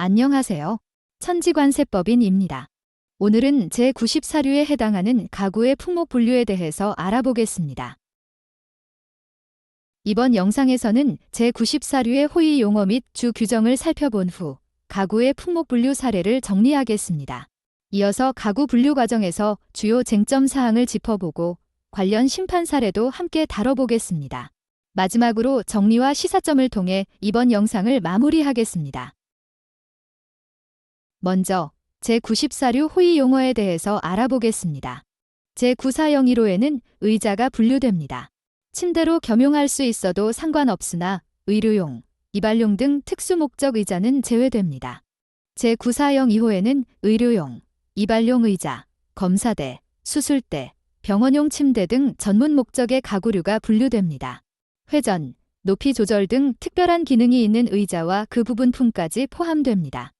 안녕하세요. 천지관세법인입니다. 오늘은 제94류에 해당하는 가구의 품목 분류에 대해서 알아보겠습니다. 이번 영상에서는 제94류의 호의 용어 및 주 규정을 살펴본 후 가구의 품목 분류 사례를 정리하겠습니다. 이어서 가구 분류 과정에서 주요 쟁점 사항을 짚어보고 관련 심판 사례도 함께 다뤄보겠습니다. 마지막으로 정리와 시사점을 통해 이번 영상을 마무리하겠습니다. 먼저 제94류 호의 용어에 대해서 알아보겠습니다. 제9401호에는 의자가 분류됩니다. 침대로 겸용할 수 있어도 상관없으나 의료용, 이발용 등 특수 목적 의자는 제외됩니다. 제9402호에는 의료용, 이발용 의자, 검사대, 수술대, 병원용 침대 등 전문 목적의 가구류가 분류됩니다. 회전, 높이 조절 등 특별한 기능이 있는 의자와 그 부분품까지 포함됩니다.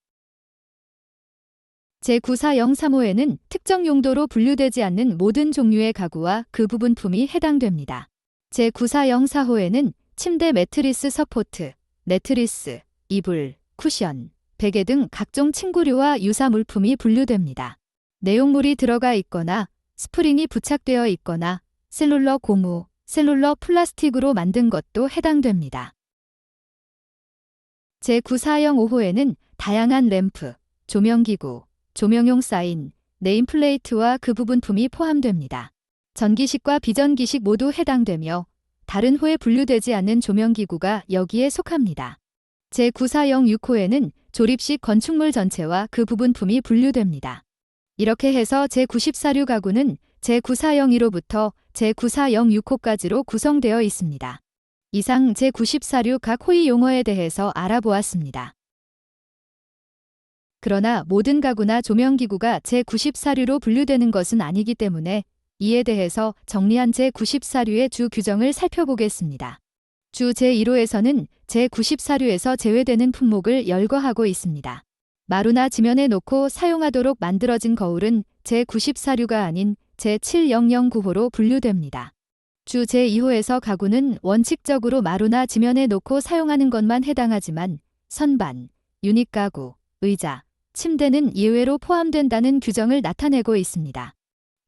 제9403호에는 특정 용도로 분류되지 않는 모든 종류의 가구와 그 부분품이 해당됩니다. 제9404호에는 침대 매트리스 서포트, 매트리스, 이불, 쿠션, 베개 등 각종 침구류와 유사 물품이 분류됩니다. 내용물이 들어가 있거나 스프링이 부착되어 있거나 셀룰러 고무, 셀룰러 플라스틱으로 만든 것도 해당됩니다. 제9405호에는 다양한 램프, 조명기구, 조명용 사인, 네임플레이트와 그 부분품이 포함됩니다. 전기식과 비전기식 모두 해당되며 다른 호에 분류되지 않는 조명기구가 여기에 속합니다. 제9406호에는 조립식 건축물 전체와 그 부분품이 분류됩니다. 이렇게 해서 제94류 가구는 제9401호부터 제9406호까지로 구성되어 있습니다. 이상 제94류 각 호의 용어에 대해서 알아보았습니다. 그러나 모든 가구나 조명기구가 제94류로 분류되는 것은 아니기 때문에 이에 대해서 정리한 제94류의 주 규정을 살펴보겠습니다. 주 제1호에서는 제94류에서 제외되는 품목을 열거하고 있습니다. 마루나 지면에 놓고 사용하도록 만들어진 거울은 제94류가 아닌 제7009호로 분류됩니다. 주 제2호에서 가구는 원칙적으로 마루나 지면에 놓고 사용하는 것만 해당하지만 선반, 유닛 가구, 의자, 침대는 예외로 포함된다는 규정을 나타내고 있습니다.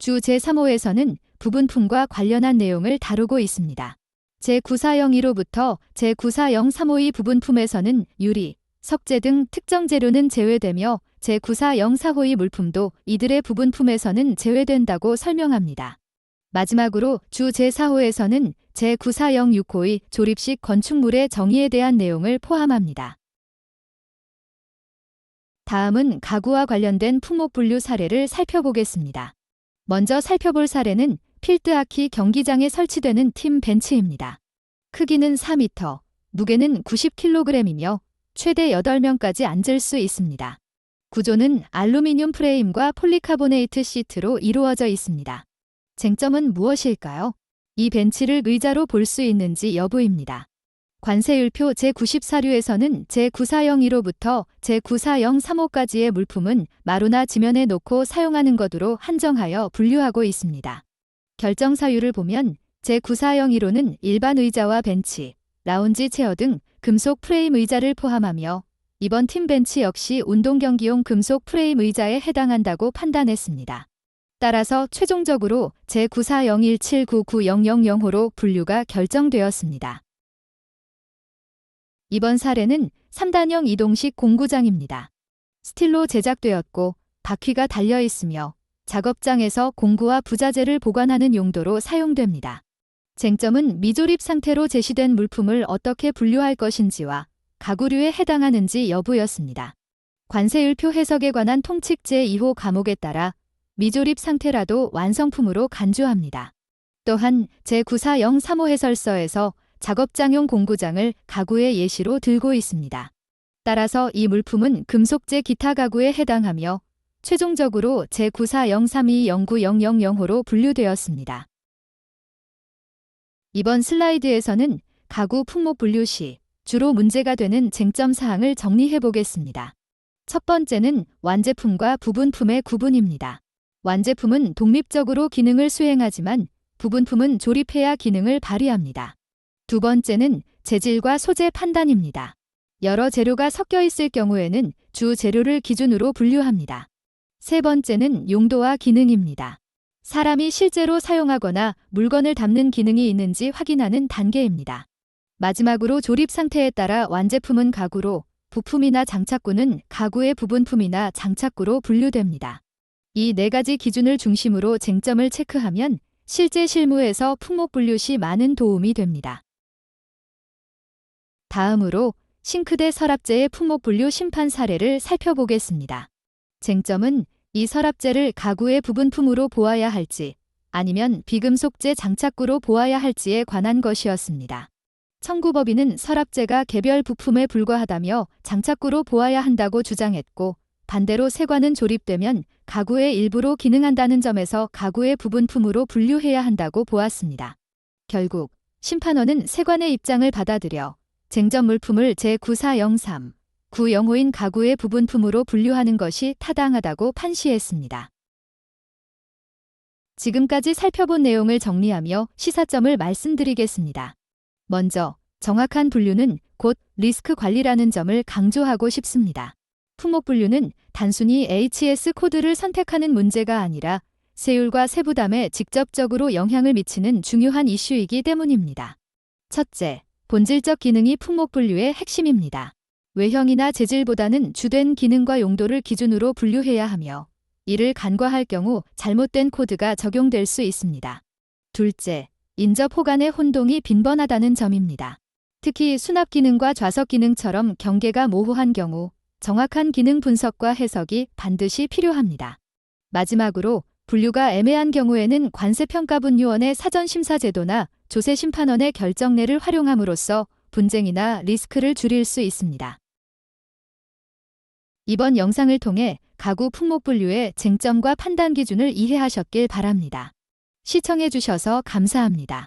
주 제3호에서는 부분품과 관련한 내용을 다루고 있습니다. 제9401호부터 제9403호의 부분품에서는 유리, 석재 등 특정 재료는 제외되며 제9404호의 물품도 이들의 부분품에서는 제외된다고 설명합니다. 마지막으로 주 제4호에서는 제9406호의 조립식 건축물의 정의에 대한 내용을 포함합니다. 다음은 가구와 관련된 품목 분류 사례를 살펴보겠습니다. 먼저 살펴볼 사례는 필드하키 경기장에 설치되는 팀 벤치입니다. 크기는 4m, 무게는 90kg이며 최대 8명까지 앉을 수 있습니다. 구조는 알루미늄 프레임과 폴리카보네이트 시트로 이루어져 있습니다. 쟁점은 무엇일까요? 이 벤치를 의자로 볼 수 있는지 여부입니다. 관세율표 제94류에서는 제9401호부터 제9403호까지의 물품은 마루나 지면에 놓고 사용하는 것으로 한정하여 분류하고 있습니다. 결정 사유를 보면 제9401호는 일반 의자와 벤치, 라운지 체어 등 금속 프레임 의자를 포함하며 이번 팀 벤치 역시 운동 경기용 금속 프레임 의자에 해당한다고 판단했습니다. 따라서 최종적으로 제9401799000호로 분류가 결정되었습니다. 이번 사례는 3단형 이동식 공구장입니다. 스틸로 제작되었고 바퀴가 달려 있으며 작업장에서 공구와 부자재를 보관하는 용도로 사용됩니다. 쟁점은 미조립 상태로 제시된 물품을 어떻게 분류할 것인지와 가구류에 해당하는지 여부였습니다. 관세율표 해석에 관한 통칙 제2호 과목에 따라 미조립 상태라도 완성품으로 간주합니다. 또한 제9403호 해설서에서 작업장용 공구장을 가구의 예시로 들고 있습니다. 따라서 이 물품은 금속재 기타 가구에 해당하며 최종적으로 제9403209000호로 분류되었습니다. 이번 슬라이드에서는 가구 품목 분류 시 주로 문제가 되는 쟁점 사항을 정리해 보겠습니다. 첫 번째는 완제품과 부분품의 구분입니다. 완제품은 독립적으로 기능을 수행하지만 부분품은 조립해야 기능을 발휘합니다. 두 번째는 재질과 소재 판단입니다. 여러 재료가 섞여 있을 경우에는 주 재료를 기준으로 분류합니다. 세 번째는 용도와 기능입니다. 사람이 실제로 사용하거나 물건을 담는 기능이 있는지 확인하는 단계입니다. 마지막으로 조립 상태에 따라 완제품은 가구로, 부품이나 장착구는 가구의 부분품이나 장착구로 분류됩니다. 이 네 가지 기준을 중심으로 쟁점을 체크하면 실제 실무에서 품목 분류 시 많은 도움이 됩니다. 다음으로 싱크대 서랍재의 품목 분류 심판 사례를 살펴보겠습니다. 쟁점은 이 서랍재를 가구의 부분품으로 보아야 할지 아니면 비금속재 장착구로 보아야 할지에 관한 것이었습니다. 청구법인은 서랍재가 개별 부품에 불과하다며 장착구로 보아야 한다고 주장했고 반대로 세관은 조립되면 가구의 일부로 기능한다는 점에서 가구의 부분품으로 분류해야 한다고 보았습니다. 결국 심판원은 세관의 입장을 받아들여 쟁점 물품을 제9403, 905인 가구의 부분품으로 분류하는 것이 타당하다고 판시했습니다. 지금까지 살펴본 내용을 정리하며 시사점을 말씀드리겠습니다. 먼저, 정확한 분류는 곧 리스크 관리라는 점을 강조하고 싶습니다. 품목 분류는 단순히 HS 코드를 선택하는 문제가 아니라 세율과 세부담에 직접적으로 영향을 미치는 중요한 이슈이기 때문입니다. 첫째, 본질적 기능이 품목 분류의 핵심입니다. 외형이나 재질보다는 주된 기능과 용도를 기준으로 분류해야 하며 이를 간과할 경우 잘못된 코드가 적용될 수 있습니다. 둘째, 인접 호간의 혼동이 빈번하다는 점입니다. 특히 수납 기능과 좌석 기능처럼 경계가 모호한 경우 정확한 기능 분석과 해석이 반드시 필요합니다. 마지막으로 분류가 애매한 경우에는 관세평가분류원의 사전심사 제도나 조세 심판원의 결정례를 활용함으로써 분쟁이나 리스크를 줄일 수 있습니다. 이번 영상을 통해 가구 품목 분류의 쟁점과 판단 기준을 이해하셨길 바랍니다. 시청해주셔서 감사합니다.